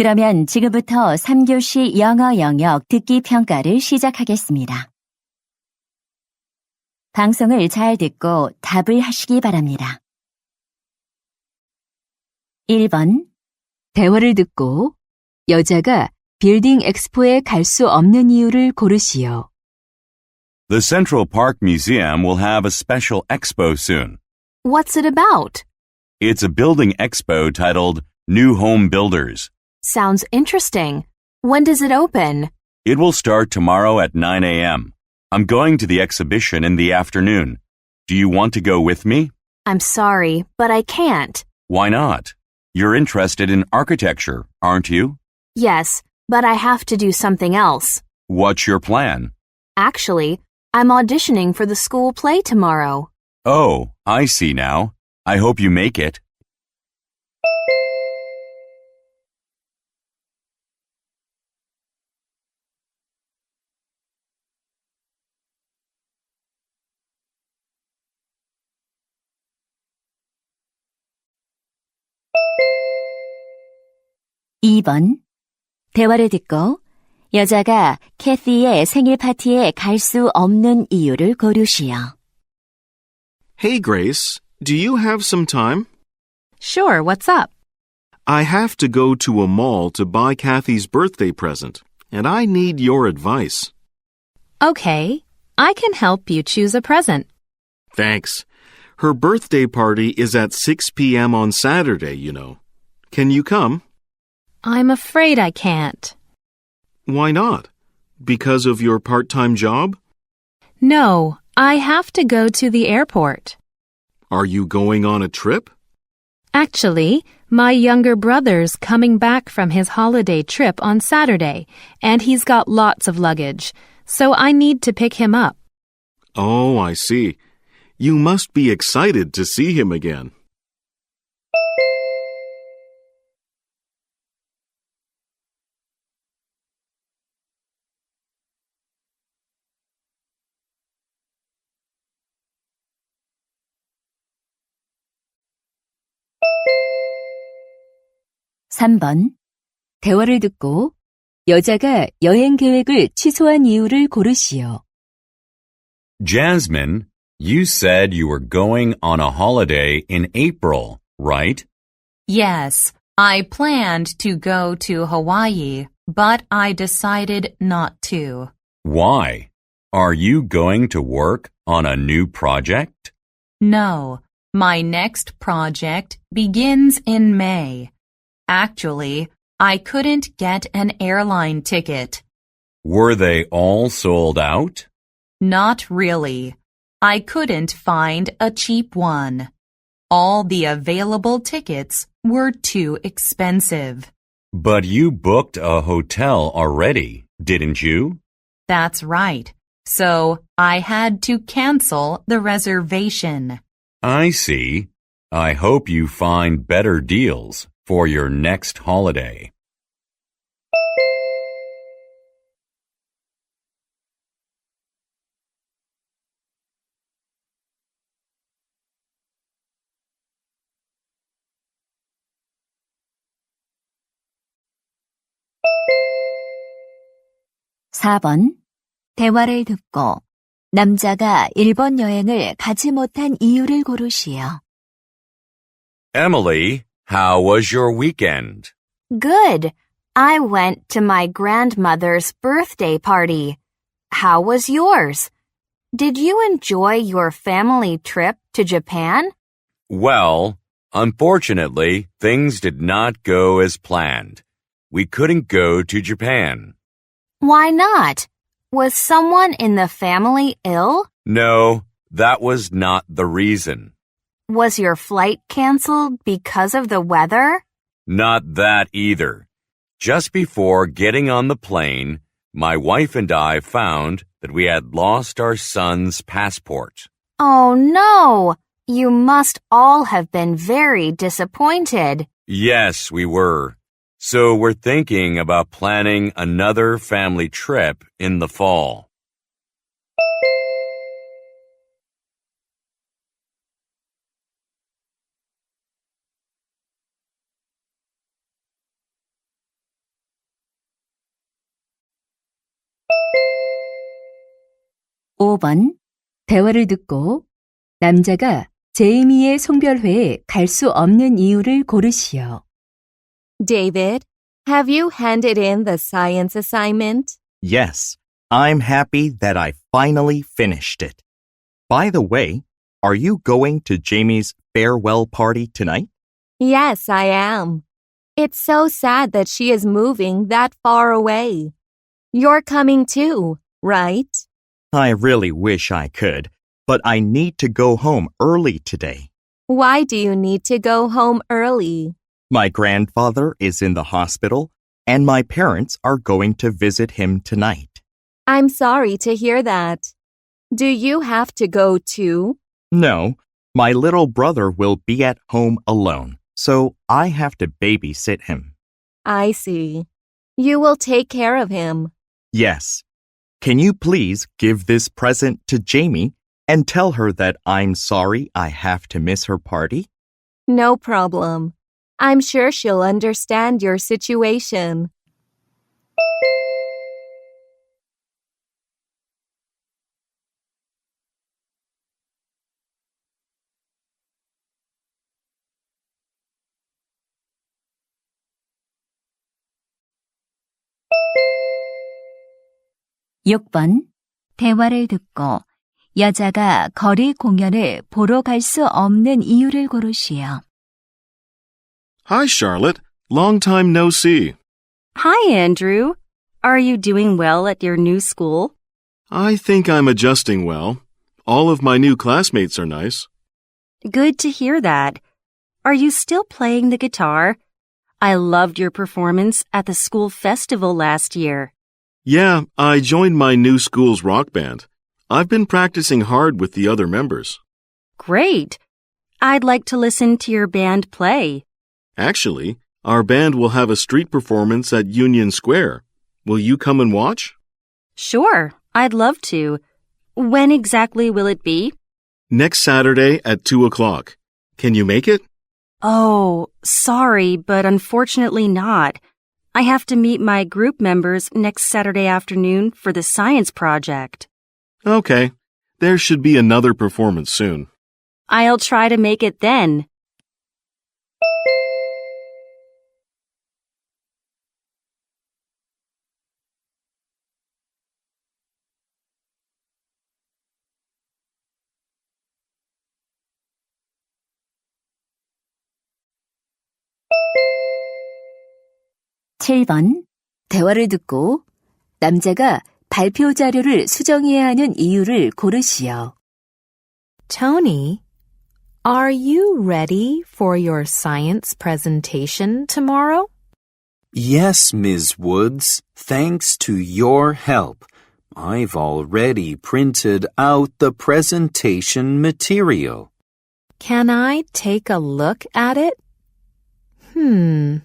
그러면 지금부터 3교시 영어 영역 듣기 평가를 시작하겠습니다. 방송을 잘 듣고 답을 하시기 바랍니다. 1번 대화를 듣고 여자가 빌딩 엑스포에 갈 수 없는 이유를 고르시오. The Central Park Museum will have a special expo soon. What's it about? It's a building expo titled New Home Builders. Sounds interesting. When does it open? It will start tomorrow at 9 a.m. I'm going to the exhibition in the afternoon. Do you want to go with me? I'm sorry, but I can't. Why not? You're interested in architecture, aren't you? Yes, but I have to do something else. What's your plan? Actually, I'm auditioning for the school play tomorrow. Oh, I see now. I hope you make it. 이 번 대화를 듣고 여자가 캐티의 생일 파티에 갈 수 없는 이유를 고르시오. Hey, Grace, do you have some time? Sure, what's up? I have to go to a mall to buy Kathy's birthday present, and I need your advice. Okay, I can help you choose a present. Thanks. Her birthday party is at 6 p.m. on Saturday, you know. Can you come? I'm afraid I can't. Why not? Because of your part time job? No, I have to go to the airport. Are you going on a trip? Actually, my younger brother's coming back from his holiday trip on Saturday, and he's got lots of luggage, so I need to pick him up. Oh, I see. You must be excited to see him again. 삼번 대화를 듣고 여자가 여행 계획을 취소한 이유를 고르시오. Jasmine, you said you were going on a holiday in April, right? Yes, I planned to go to Hawaii, but I decided not to. Why? Are you going to work on a new project? No, my next project begins in May. Actually, I couldn't get an airline ticket. Were they all sold out? Not really. I couldn't find a cheap one. All the available tickets were too expensive. But you booked a hotel already, didn't you? That's right. So I had to cancel the reservation. I see. I hope you find better deals for your next holiday. 사번 대화를 듣고 남자가 일본 여행을 가지 못한 이유를 고르시오. Emily, how was your weekend? Good. I went to my grandmother's birthday party. How was yours? Did you enjoy your family trip to Japan? Well, unfortunately, things did not go as planned. We couldn't go to Japan. Why not? Was someone in the family ill? No, that was not the reason. Was your flight canceled because of the weather? Not that either. Just before getting on the plane, my wife and I found that we had lost our son's passport. Oh no! You must all have been very disappointed. Yes, we were. So we're thinking about planning another family trip in the fall. 5번. 대화를 듣고 남자가 제이미의 송별회에 갈 수 없는 이유를 고르시오. David, have you handed in the science assignment? Yes, I'm happy that I finally finished it. By the way, are you going to Jamie's farewell party tonight? Yes, I am. It's so sad that she is moving that far away. You're coming too, right? I really wish I could, but I need to go home early today. Why do you need to go home early? My grandfather is in the hospital, and my parents are going to visit him tonight. I'm sorry to hear that. Do you have to go too? No, my little brother will be at home alone, so I have to babysit him. I see. You will take care of him. Yes. Can you please give this present to Jamie and tell her that I'm sorry I have to miss her party? No problem. I'm sure she'll understand your situation. 육 번 대화를 듣고 여자가 거리 공연을 보러 갈 수 없는 이유를 고르시오. Hi, Charlotte. Long time no see. Hi, Andrew. Are you doing well at your new school? I think I'm adjusting well. All of my new classmates are nice. Good to hear that. Are you still playing the guitar? I loved your performance at the school festival last year. Yeah, I joined my new school's rock band. I've been practicing hard with the other members. Great. I'd like to listen to your band play. Actually, our band will have a street performance at Union Square. Will you come and watch? Sure, I'd love to. When exactly will it be? Next Saturday at 2 o'clock. Can you make it? Oh, sorry, but unfortunately not. I have to meet my group members next Saturday afternoon for the science project. Okay. There should be another performance soon. I'll try to make it then. 칠 번 대화를 듣고 남자가 발표 자료를 수정해야 하는 이유를 고르시오. Tony, are you ready for your science presentation tomorrow? Yes, Ms. Woods. Thanks to your help, I've already printed out the presentation material. Can I take a look at it? Hmm,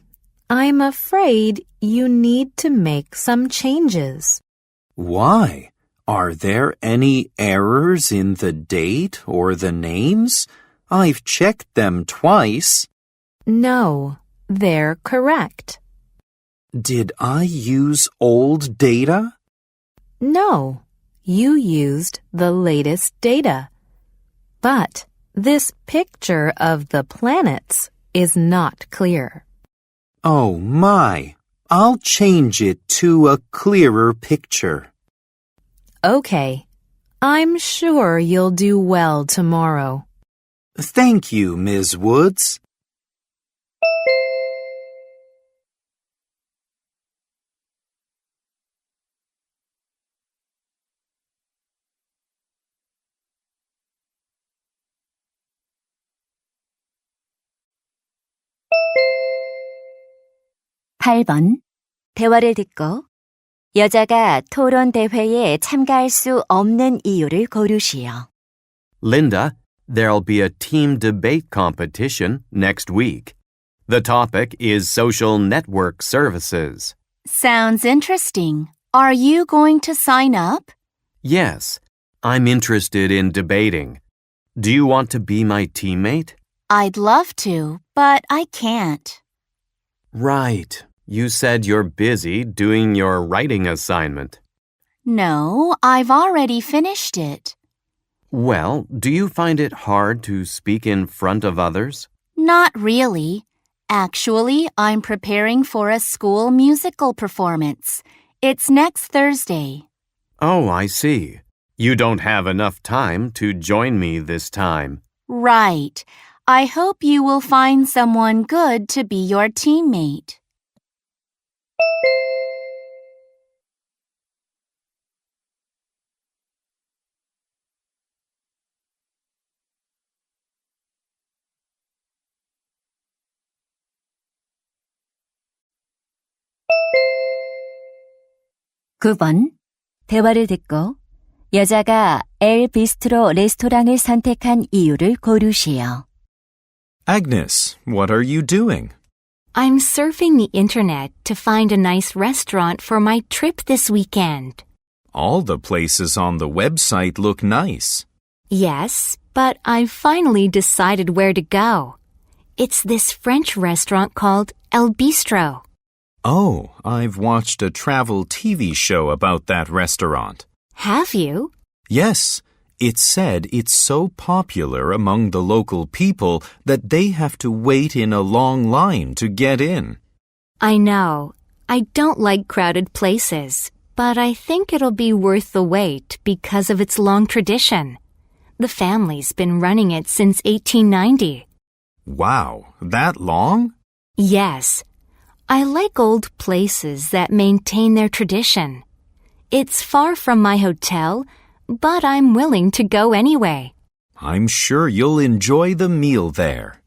I'm afraid you need to make some changes. Why? Are there any errors in the date or the names? I've checked them twice. No, they're correct. Did I use old data? No, you used the latest data. But this picture of the planets is not clear. Oh my. I'll change it to a clearer picture. Okay, I'm sure you'll do well tomorrow. Thank you, Ms. Woods. 팔 번 대화를 듣고 여자가 토론 대회에 참가할 수 없는 이유를 고르시오. Linda, there'll be a team debate competition next week. The topic is social network services. Sounds interesting. Are you going to sign up? Yes, I'm interested in debating. Do you want to be my teammate? I'd love to, but I can't. Right. You said you're busy doing your writing assignment. No, I've already finished it. Well, do you find it hard to speak in front of others? Not really. Actually, I'm preparing for a school musical performance. It's next Thursday. Oh, I see. You don't have enough time to join me this time. Right. I hope you will find someone good to be your teammate. 구번 대화를 듣고 여자가 엘 비스트로 레스토랑을 선택한 이유를 고르시오. Agnes, what are you doing? I'm surfing the internet to find a nice restaurant for my trip this weekend. All the places on the website look nice. Yes, but I've finally decided where to go. It's this French restaurant called El Bistro. Oh, I've watched a travel TV show about that restaurant. Have you? Yes, it said it's so popular among the local people that they have to wait in a long line to get in. I know. I don't like crowded places, but I think it'll be worth the wait because of its long tradition. The family's been running it since 1890. Wow, that long? Yes. I like old places that maintain their tradition. It's far from my hotel, but I'm willing to go anyway. I'm sure you'll enjoy the meal there.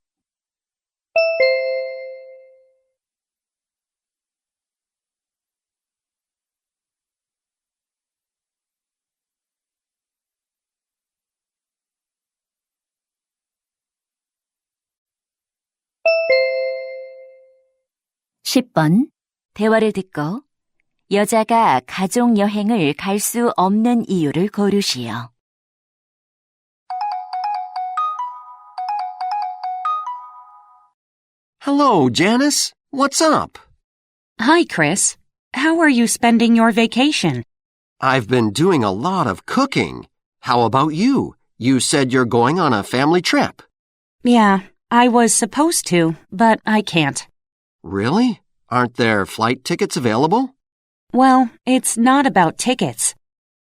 십 번 대화를 듣고 여자가 가족 여행을 갈 수 없는 이유를 고르시오. Hello, Janice. What's up? Hi, Chris. How are you spending your vacation? I've been doing a lot of cooking. How about you? You said you're going on a family trip. Yeah, I was supposed to, but I can't. Really? Aren't there flight tickets available? Well, it's not about tickets.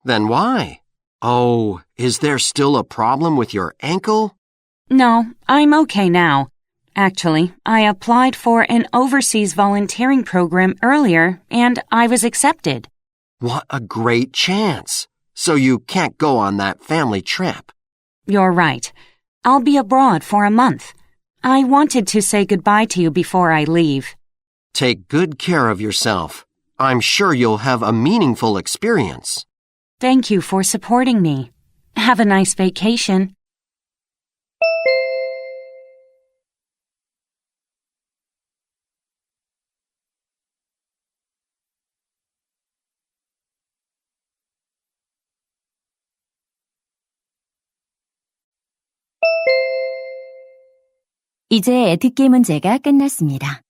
Then why? Oh, is there still a problem with your ankle? No, I'm okay now. Actually, I applied for an overseas volunteering program earlier and I was accepted. What a great chance. So you can't go on that family trip. You're right. I'll be abroad for a month. I wanted to say goodbye to you before I leave. Take good care of yourself. I'm sure you'll have a meaningful experience. Thank you for supporting me. Have a nice vacation. 이제 듣기 문제가 끝났습니다.